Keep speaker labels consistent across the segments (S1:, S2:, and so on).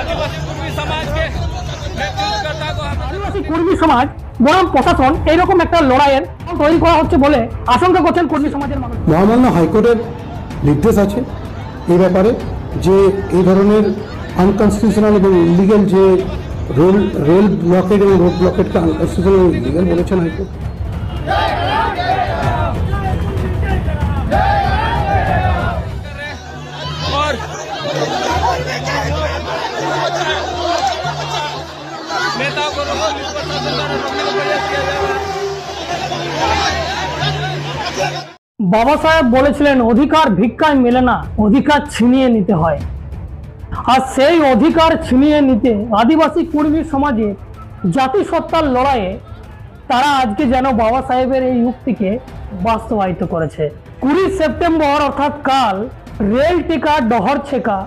S1: আদিবাসী কর্মী সমাজ বনাম প্রশাসন এইরকম একটা লড়াইয়ের তৈরি করা হচ্ছে বলে আশঙ্কা করছেন কর্মী সমাজের মানুষ।
S2: মহামান্য হাইকোর্টের নির্দেশ আছে এই ব্যাপারে যে এই ধরনের আনকনস্টিটিউশনাল এবং ইলিগেল যে রেল রেল ব্লকেট এবং রোড ব্লকেটকে আনকনস্টিটিউশনাল ইলিগেল বলেছেন হাইকোর্ট।
S1: বাবা সাহেব বলেছিলেন, অধিকার ভিক্ষায় মেলে না, অধিকার ছিনিয়ে নিতে হয়। আর সেই অধিকার ছিনিয়ে নিতে আদিবাসী কর্মী সমাজের জাতিসত্তার লড়াইয়ে তারা আজকে যেন বাবা সাহেবের এই উক্তিকে বাস্তবায়িত করেছে। কুড়ি সেপ্টেম্বর, অর্থাৎ কাল, রেল টিকা, ডহর ছেকা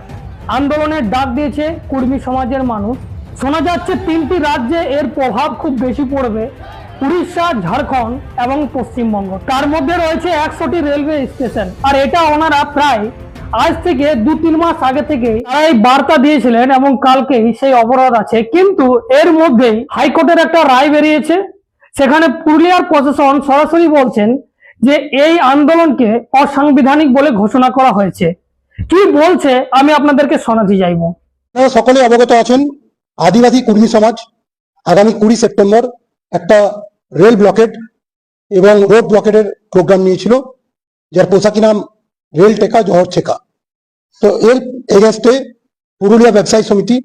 S1: আন্দোলনের ডাক দিয়েছে কর্মী সমাজের মানুষ। শোনা যাচ্ছে তিনটি রাজ্যে এর প্রভাব খুব বেশি পড়বে, উড়িষ্যা, ঝাড়খণ্ড এবং পশ্চিমবঙ্গ। তার মধ্যে রয়েছে একশোটি রেলওয়ে স্টেশন, আর এটা ওনারা প্রায় আজ থেকে দু তিন মাস আগে থেকে তারা এই বার্তা দিয়েছিলেন এবং কালকেই সেই অবরোধ আছে। কিন্তু এর মধ্যেই হাইকোর্টের একটা রায় বেরিয়েছে, সেখানে পুরুলিয়ার প্রশাসন সরাসরি বলছেন যে এই আন্দোলনকে অসাংবিধানিক বলে ঘোষণা করা হয়েছে। কি বলছে আমি আপনাদেরকে শোনাতে
S2: আপনারা সকলে অবগত আছেন আদিবাসী কর্মী সমাজ আগামী কুড়ি সেপ্টেম্বর একটা রেল ব্লকেট এবং রোড ব্লকেটের প্রোগ্রাম নিয়েছিল, যার পোশাকি নাম রেল টেকা জহর ছেকা। তো এর এগেনস্টে পুরুলিয়া ব্যবসায়ী সমিতি,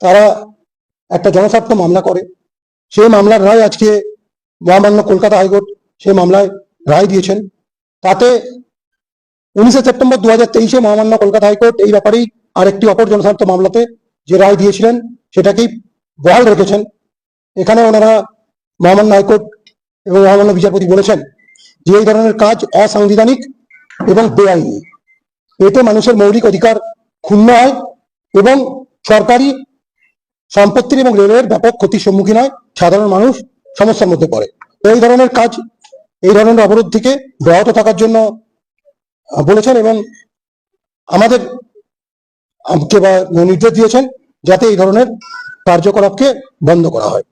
S2: তারা একটা জনস্বার্থ মামলা করে। সেই মামলার রায় আজকে মহামান্য কলকাতা হাইকোর্ট সেই মামলায় রায় দিয়েছেন। তাতে উনিশে সেপ্টেম্বর দু হাজার তেইশে মহামান্য কলকাতা হাইকোর্ট এই ব্যাপারেই আরেকটি অপর জনস্বার্থ মামলাতে যে রায় দিয়েছিলেন সেটাকেই বহাল রেখেছেন। এখানে ওনারা মহামান্য হাইকোর্ট এবং মহামান্য বিচারপতি বলেছেন যে এই ধরনের কাজ অসাংবিধানিক এবং বেআইনি। এতে মানুষের মৌলিক অধিকার ক্ষুণ্ণ হয় এবং সরকারি সম্পত্তির এবং রেলের ব্যাপক ক্ষতির সম্মুখীন হয় সাধারণ মানুষ সমস্যার মধ্যে পড়ে। এই ধরনের কাজ, এই ধরনের অবরোধ থেকে ব্যাহত থাকার জন্য বলেছেন এবং আমাদের আমাকে বা নির্দেশ দিয়েছেন যাতে এই ধরনের কার্যকলাপকে বন্ধ করা হয়।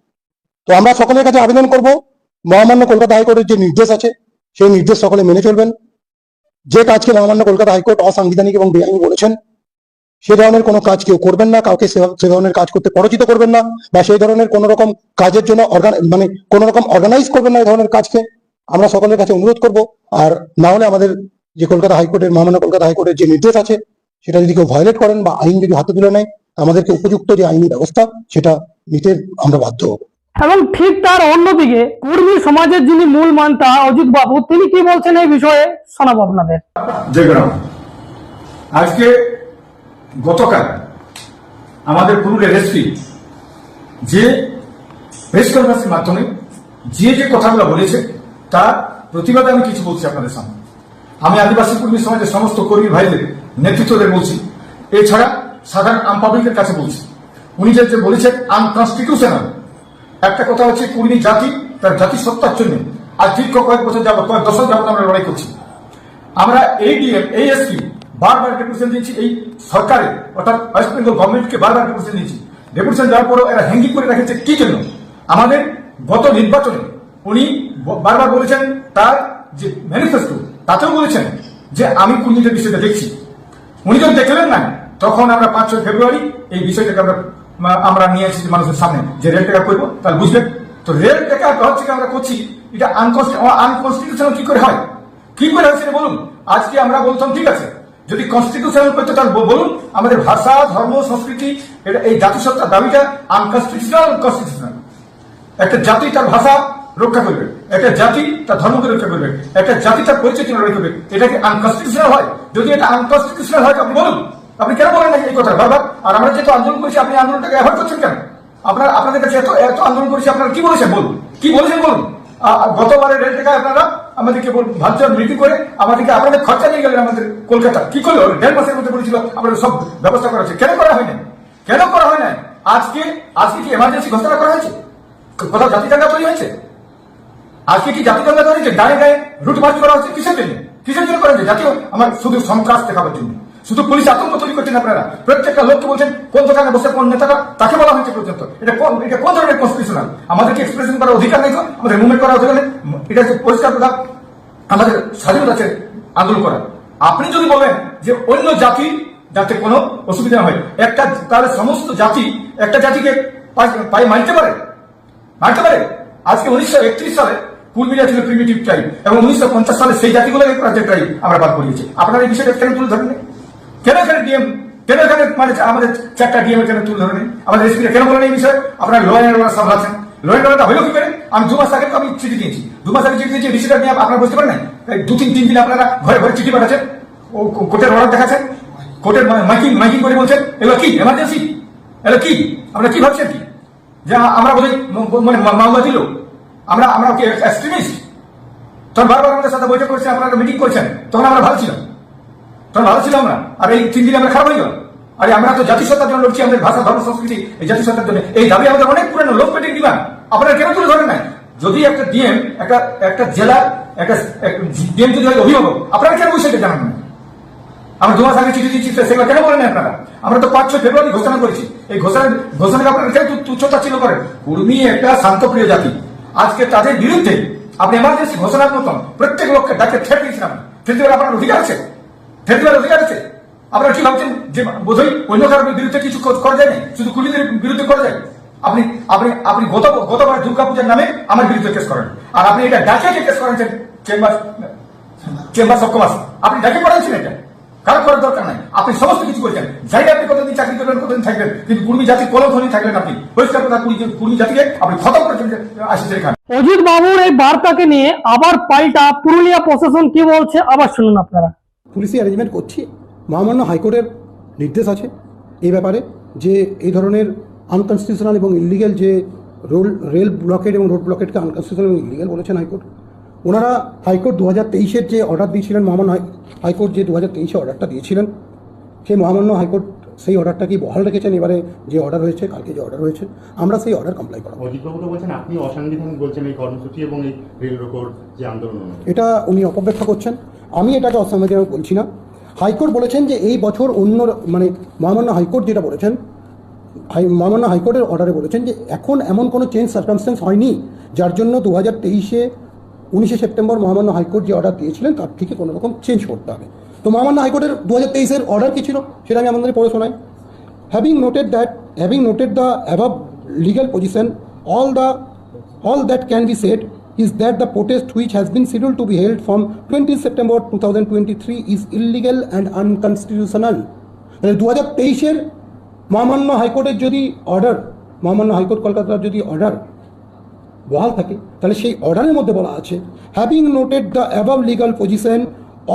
S2: তো আমরা সকলের কাছে আবেদন করব, মহামান্য কলকাতা হাইকোর্টের যে নির্দেশ আছে, সেই নির্দেশ সকলে মেনে চলবেন। যে কাজকে মহামান্য কলকাতা হাইকোর্ট অসাংবিধানিক এবং বেআইনি বলেছেন, সে ধরনের কোনো কাজ কেউ করবেন না, কাউকে সে ধরনের কাজ করতে পরিচিত করবেন না, বা সেই ধরনের কোনো রকম কাজের জন্য মানে কোনো রকম অর্গানাইজ করবেন না এই ধরনের কাজকে। আমরা সকলের কাছে অনুরোধ করব, আর না হলে আমাদের যে কলকাতা হাইকোর্টের, মহামান্য কলকাতা হাইকোর্টের যে নির্দেশ আছে সেটা যদি কেউ ভায়োলেট করেন বা আইন যদি হাতে তুলে নেয় আমাদেরকে উপযুক্ত যে আইনি ব্যবস্থা সেটা নিতে আমরা বাধ্য হব।
S1: এবং ঠিক তার অন্যদিকে কর্মী সমাজের যিনি মূল মানতা অজিত বাবু তিনি কি বলছেন এই বিষয়ে শোনাবো আপনাদের।
S3: আজকে গতকাল আমাদের পুরুলিয়ার এসপি যে প্রেস কনফারেন্সের মাধ্যমে যে যে কথাগুলো বলেছে তার প্রতিবাদে আমি কিছু বলছি আপনাদের সামনে। আমি আদিবাসী কর্মী সমাজের সমস্ত কর্মী ভাইদের নেতৃত্বদের বলছি। এছাড়া সাধারণ আম পাবলিকের কাছে বলছি। উনি যে বলেছেন আনকনস্টিটিউশনাল একটা কথা হচ্ছে কুর্মী জাতি, তার জাতি সত্তার জন্য। আজ দীর্ঘ কয়েক বছর যাবত কয়েক দশক যাবত আমরা লড়াই করছি। আমরা এডিএম এএসপি বারবার ডেপুটেশন দিয়েছি এই সরকারের অর্থাৎ ওয়েস্ট বেঙ্গল গভর্নমেন্টকে বারবার ডেপুটেশন দিয়েছি। ডেপুটেশন দেওয়ার পরও এরা হ্যাঙ্গিং করে রেখেছে কি জন্য? আমাদের গত নির্বাচনে উনি বারবার বলেছেন, তার যে ম্যানিফেস্টো তাতেও বলেছেন যে আমি কুর্মীদের বিষয়টা দেখছি। উনি যখন দেখলেন না, তখন আমরা পাঁচ ছয় ফেব্রুয়ারি এই বিষয়টাকে আমরা আমরা নিয়ে এসেছি মানুষের সামনে। যে রেল টেকা করব, তাহলে বুঝবেন। তো রেল টেকা হচ্ছে আমরা করছি, এটা আনকনস্টিটিউশনাল কি করে হয়? কি করে হয় সেটা বলুন। আজকে আমরা বলতাম, ঠিক আছে, যদি কনস্টিটিউশনাল করতে তাহলে বলুন, আমাদের ভাষা, ধর্ম, সংস্কৃতি, এটা এই জাতিসত্তার দাবিটা আনকনস্টিটিউশনাল কনস্টিটিউশনাল একটা জাতি, তার ভাষা রক্ষা করবে। একটা জাতি তার ধর্মকে রক্ষা করবে। একটা জাতি তার পরিচয় চিহ্ন রক্ষা করবে। এটা কি আনকনস্টিটিউশনাল হয়। যদি এটা আনকনস্টিটিউশনাল হয়, আপনি বলুন। আপনি কেন বলেন না এই কথা বারবার। আর আমরা যেহেতু আন্দোলন করেছি, আপনি আন্দোলনটাকে অ্যাভয়েড করছেন কেন? আপনার, আপনাদের কাছে এত এত আন্দোলন করেছি, আপনারা কি বলেছেন? বলুন। কি বলেছেন বলুন? গতবারের রেল থেকে আপনারা আমাদেরকে ভার্চুয়াল মিটিং করে আমাদেরকে আপনাদের খরচা নিয়ে গেলেন আমাদের কলকাতা। কি করল? দেড় মাসের মধ্যে বলেছিল আমাদের সব ব্যবস্থা করা হচ্ছে কেন করা হয় না কেন করা হয় না আজকে আজকে কি এমার্জেন্সি ঘোষণা করা হয়েছে? কোথাও জাতি দাঙ্গা তৈরি হয়েছে? আজকে কি জাতি দাঙ্গা হয়েছে গায়ে গায়ে রুট মার্চ করা হচ্ছে কিসের জন্য? কিসের জন্য করা হয়েছে জাতীয় আমার শুধু সন্ত্রাস দেখাবার জন্য। শুধু পুলিশ আতঙ্ক তৈরি করছেন আপনারা। প্রত্যেকটা লোককে বলছেন, কোন দোকানে বসে, কোন নেতাটা তাকে বলা হয়েছে পর্যন্ত। এটা কোন এটা কোন ধরনের কনস্টিটিউশনাল আমাদেরকে এক্সপ্রেশন করার অধিকার নেই আমাদের মুভমেন্ট করার অধিকার নেই? এটা হচ্ছে পরিষ্কার কথা। আমাদের স্বাধীনতা আছে আন্দোলন করা। আপনি যদি বলেন যে অন্য জাতি যাতে কোনো অসুবিধা হয়, একটা তাহলে সমস্ত জাতি, একটা জাতিকে পায়ে- পায়ে মানতে পারে? মানতে পারে? আজকে উনিশশো একত্রিশ সালে কুলমিরা ছিল প্রিমিটিভ ট্রাইব এবং উনিশশো পঞ্চাশ সালে সেই জাতিগুলো রাজ্যের ট্রাইব আমরা বাদ করিয়েছি আপনারা এই বিষয়টা কেন তুলে ধরেন কেন এখানে ডিএম কেন এখানে মানে আমাদের চারটা ডিএম কেন তুলে ধরেন আমাদের এসপি কেন বলেন এই বিষয়ে? আপনারা law and order law and order কি করে? আমি দু মাস আগে তো আমি চিঠি দিয়েছি। দু মাস আগে চিঠি দিয়েছি বিষয়টা নিয়ে আপনারা বুঝতে পারেন না দু তিন তিন দিন আপনারা ঘরে ঘরে চিঠি পাঠাচ্ছেন। ও কোর্টের অর্ডার দেখাচ্ছেন। কোর্টের মাইকিং মাইকিং করে বলছেন, এগুলো কি? এমার্জেন্সি এগুলো কি? আমরা কি ভাবছেন কি? যে আমরা বোধহয় মানে মা- মাওবাদী লোক। আমরা আমরা কি এক্সট্রিমিস্ট তখন বারবার আমাদের সাথে বৈঠক করছে, আপনারা মিটিং করছেন, তখন আমরা ভালো ছিলাম। তখন ভালো ছিলাম না আর এই তিন দিনে আমরা খারাপ হয়ে গেলাম। আরে আমরা তো জাতিসত্তার জন্য লড়ছি, আমাদের ভাষা, ধর্ম, সংস্কৃতি, এই জাতিসত্তার জন্য। এই দাবি আমাদের অনেক পুরানো, লোক পেটিং দিবান আপনারা কেন তুলে ধরেন না যদি একটা ডিএম, একটা একটা জেলার একটা ডিএম যদি হয় অভিভাবক, আপনারা কেন বিষয়টা জানান না আমরা দু মাস আগে চিঠি দিচ্ছি সেগুলো কেন বলেন আপনারা? আমরা তো পাঁচ ছয় ফেব্রুয়ারি ঘোষণা করেছি। এই ঘোষণা, ঘোষণাকে আপনারা কেন তুচ্ছতা ছিল করেন? কুর্মী একটা শান্তপ্রিয় জাতি। আজকে তাদের বিরুদ্ধে আপনি এমার্জেন্সি ঘোষণার মতন প্রত্যেক লোককে ডাকে ঠেট দিয়েছিলাম। ঠেট দেওয়ার আপনার অধিকার আছে? ঠেট দেওয়ার অধিকার আছে? আপনারা কি ভাবছেন যে বোধহয় অন্য কারোর বিরুদ্ধে কিছু কর- করা যায় না শুধু কুর্মীদের বিরুদ্ধে করা যায়? আপনি আপনি আপনি গত, গতবার দুর্গাপূজার নামে আমার বিরুদ্ধে কেস করেন। আর আপনি এটা ডাকে কেস করেন? চেম্বার চেম্বার কমার্স আপনি ডাকে করাচ্ছেন এটা? কারও করার দরকার নাই। আপনি সমস্ত কিছু করেছেন। জানি আপনি কতদিন চাকরি করবেন কতদিন থাকবেন কিন্তু কুর্মী জাতি কোনো ধনী থাকবেন আপনি। পরিষ্কার কথা কুর্মী- কুর্মী জাতিকে আপনি খতম করেছেন আশিস খান
S1: অজিত বাবুর এই বার্তাকে নিয়ে আবার পাল্টা পুরুলিয়া প্রশাসন কি বলছে আবার শুনুন আপনারা।
S2: পুলিশি অ্যারেঞ্জমেন্ট করছি। মহামান্য হাইকোর্টের নির্দেশ আছে এই ব্যাপারে যে এই ধরনের আনকনস্টিটিউশনাল এবং ইলিগেল যে রোল রেল ব্লকেট এবং রোড ব্লকেটকে আনকনস্টিটিউশনাল এবং ইলিগেল বলেছেন হাইকোর্ট। ওনারা হাইকোর্ট দু হাজার তেইশের যে অর্ডার দিয়েছিলেন মহামান্য হাইকোর্ট যে দু হাজার তেইশে অর্ডারটা দিয়েছিলেন সেই মহামান্য হাইকোর্ট সেই অর্ডারটাকেই বহাল রেখেছেন? এবারে যে অর্ডার হয়েছে কালকে যে অর্ডার হয়েছে আমরা সেই অর্ডার কমপ্লাই করাবো।
S4: বলছেন আপনি অসাংবিধানিক বলছেন এই কর্মসূচি এবং এই রেল রোকোর যে আন্দোলন
S2: এটা উনি অপব্যাখ্যা করছেন। আমি এটাকে অসাংবিধানিক বলছি না। হাইকোর্ট বলেছেন যে এই বছর অন্য মানে মহামান্য হাইকোর্ট যেটা বলেছেন হাই- মহামান্য হাইকোর্টের অর্ডারে বলেছেন যে এখন এমন কোনো চেঞ্জ সার্কামস্টেন্স হয়নি যার জন্য দু হাজার তেইশে উনিশে সেপ্টেম্বর মহামান্য হাইকোর্ট যে অর্ডার দিয়েছিলেন, তার থেকে কোনো রকম চেঞ্জ করতে হবে। তো মহামান্য হাইকোর্টের দু হাজার তেইশের অর্ডার কী ছিল? সেটা আমি আপনাদের পড়ে শোনাই। Having noted that having noted the above legal position all the all that can be said is that the protest which has been scheduled to be held from twenty September two thousand twenty three is illegal and unconstitutional দু হাজার তেইশের মহামান্য হাইকোর্টের যদি order মহামান্য high court কলকাতার যদি order বহাল থাকে, তাহলে সেই অর্ডারের মধ্যে বলা আছে having noted the above legal position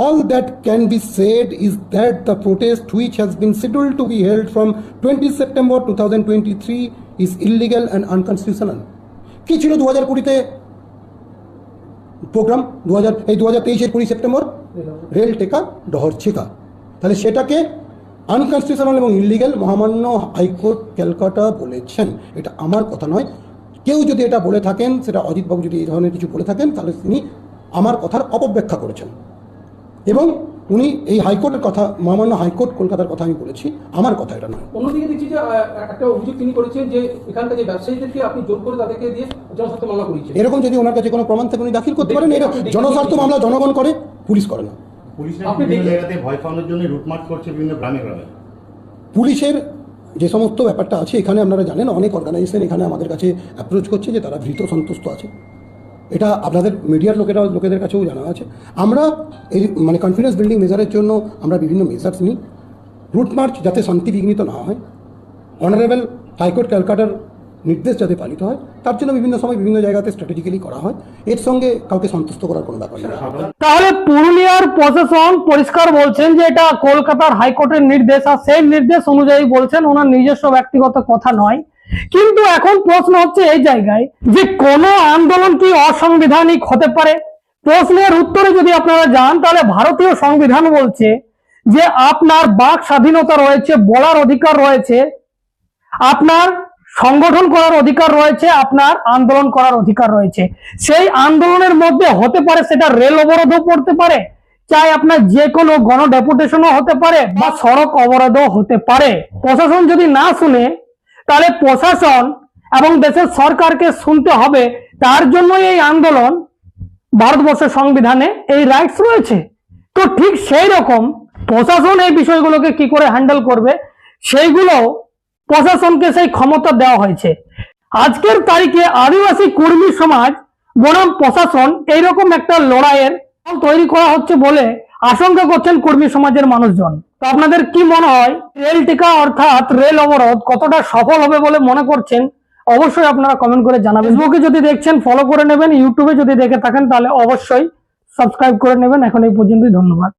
S2: all that can be said is that the protest which has been scheduled to be held from twenty September two thousand twenty three is illegal and unconstitutional কী ছিল দু হাজার কুড়িতে? Programme দু হাজার এই দু হাজার তেইশের কুড়ি সেপ্টেম্বর? রেল টেকা, ডহর ছেকা। তাহলে সেটাকে আনকনস্টিটিউশনাল এবং ইলিগাল মহামান্য হাইকোর্ট ক্যালকাটা বলেছেন। এটা আমার কথা নয় কেউ যদি এটা বলে থাকেন সেটা অজিতবাবু যদি এই ধরনের কিছু বলে থাকেন তাহলে তিনি আমার কথার অপব্যাখ্যা করেছেন। এবং উনি এই হাইকোর্টের কথা মহামান্য হাইকোর্ট কলকাতার কথা আমি বলেছি আমার কথা এটা নয়।
S5: অন্যদিকে দেখছি যে একটা অভিযোগ তিনি করেছেন যে এখানকার যে ব্যবসায়ীদেরকে আপনি জোর করে তাদেরকে দিয়ে জনস্বার্থ মামলা করিয়েছেন।
S2: এরকম যদি ওনার কাছে কোনো প্রমাণ থাকে উনি দাখিল করতে পারেন। এটা জনস্বার্থ মামলা জনগণ করে পুলিশ করে না।
S4: পুলিশরা ভয় পাওয়ানোর জন্য রুটমার্চ করছে বিভিন্ন গ্রামে গ্রামে।
S2: পুলিশের যে সমস্ত ব্যাপারটা আছে, এখানে আপনারা জানেন, অনেক অর্গানাইজেশন এখানে আমাদের কাছে অ্যাপ্রোচ করছে যে তারা ভীত সন্তুষ্ট আছে। এটা আপনাদের মিডিয়ার লোকেরা লোকেদের কাছেও জানা আছে। আমরা এই মানে কনফিডেন্স বিল্ডিং মেজারের জন্য আমরা বিভিন্ন মেজার্স নিই। রুট মার্চ যাতে শান্তি বিঘ্নিত না হয়। অনারেবল হাইকোর্ট ক্যালকাটার নির্দেশ যাতে পালিত হয়, তার জন্য বিভিন্ন সময় বিভিন্ন জায়গাতে স্ট্র্যাটেজিক্যালি করা হয়। এর সঙ্গে কাউকে সন্তুষ্ট করার কোনো ব্যাপার নেই।
S1: তাহলে পুরুলিয়ার প্রশাসন পরিষ্কার বলছেন যে এটা কলকাতার হাইকোর্টের নির্দেশ, আর সেই নির্দেশ অনুযায়ী বলছেন ওনার নিজস্ব ব্যক্তিগত কথা নয়। কিন্তু এখন প্রশ্ন হচ্ছে এই জায়গায় যে কোন আন্দোলন কি অসাংবিধানিক হতে পারে? প্রশ্নের উত্তরে যদি আপনারা যান, তাহলে ভারতীয় সংবিধান বলছে যে আপনার বাক স্বাধীনতা রয়েছে, বলার অধিকার রয়েছে, আপনার সংগঠন করার অধিকার রয়েছে, আপনার আন্দোলন করার অধিকার রয়েছে। সেই আন্দোলনের মধ্যে হতে পারে সেটা রেল অবরোধও পড়তে পারে, চাই আপনার যে কোনো গণ ডেপুটেশনও হতে পারে বা সড়ক অবরোধও হতে পারে। প্রশাসন যদি না শুনে, তাহলে প্রশাসন এবং দেশের সরকারকে শুনতে হবে। তার জন্যই এই আন্দোলন ভারতবর্ষের সংবিধানে এই রাইটস রয়েছে। তো ঠিক সেই রকম প্রশাসন এই বিষয়গুলোকে কি করে হ্যান্ডেল করবে সেইগুলো প্রশাসনকে সেই ক্ষমতা দেওয়া হয়েছে। আজকের তারিখে আদিবাসী কর্মী সমাজ, বনাম প্রশাসন এইরকম একটা লড়াইয়ের তৈরি করা হচ্ছে বলে আশঙ্কা করছেন কর্মী সমাজের মানুষজন। তো আপনাদের কি মনে হয়, রেল টিকা অর্থাৎ রেল অবরোধ কতটা সফল হবে বলে মনে করছেন? অবশ্যই আপনারা কমেন্ট করে জানাবেন। ফেসবুকে যদি দেখছেন ফলো করে নেবেন ইউটিউবে যদি দেখে থাকেন, তাহলে অবশ্যই সাবস্ক্রাইব করে নেবেন। এখন এই পর্যন্তই, ধন্যবাদ।